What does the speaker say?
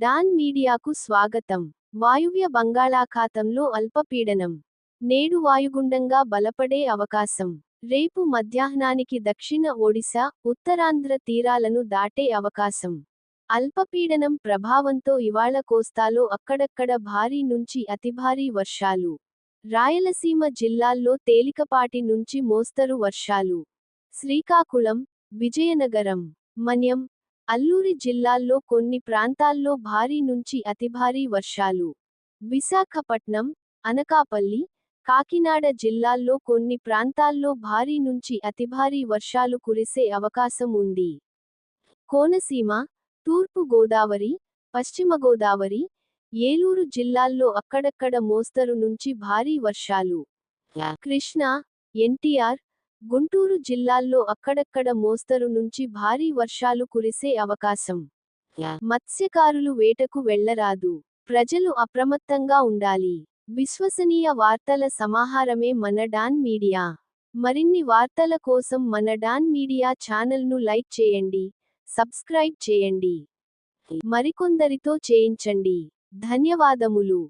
Don మీడియాకు స్వాగతం. వాయువ్య బంగాళాఖాతంలో అల్పపీడనం. నేడు వాయుగుండంగా బలపడే అవకాశం. రేపు మధ్యాహ్నానికి దక్షిణ ఒడిశా ఉత్తరాంధ్ర తీరాలను దాటే అవకాశం. అల్పపీడనం ప్రభావంతో ఇవాళ కోస్తాలో అక్కడక్కడ భారీ నుంచి అతిభారీ వర్షాలు. రాయలసీమ జిల్లాల్లో తేలికపాటి నుంచి మోస్తరు వర్షాలు. శ్రీకాకుళం విజయనగరం మన్యం అల్లూరి జిల్లాల్లో కొన్ని ప్రాంతాల్లో భారీ నుంచి అతిభారీ వర్షాలు. విశాఖపట్నం అనకాపల్లి కాకినాడ జిల్లాల్లో కొన్ని ప్రాంతాల్లో భారీ నుంచి అతిభారీ వర్షాలు కురిసే అవకాశం ఉంది. కోనసీమ తూర్పు గోదావరి పశ్చిమ గోదావరి ఏలూరు జిల్లాల్లో అక్కడక్కడ మోస్తరు నుంచి భారీ వర్షాలు. కృష్ణా ఎన్టీఆర్ గుంటూరు జిల్లాల్లో అక్కడక్కడ మోస్తరు నుంచి భారీ వర్షాలు కురిసే అవకాశం. మత్స్యకారులు వేటకు వెళ్ళరాదు. ప్రజలు అప్రమత్తంగా ఉండాలి. విశ్వసనీయ వార్తల సమాహారమే మన డాన్ మీడియా. మరిన్ని వార్తల కోసం మన డాన్ మీడియా ఛానల్ను లైక్ చేయండి సబ్స్క్రైబ్ చేయండి. మరికొందరితో చేయించండి. ధన్యవాదములు.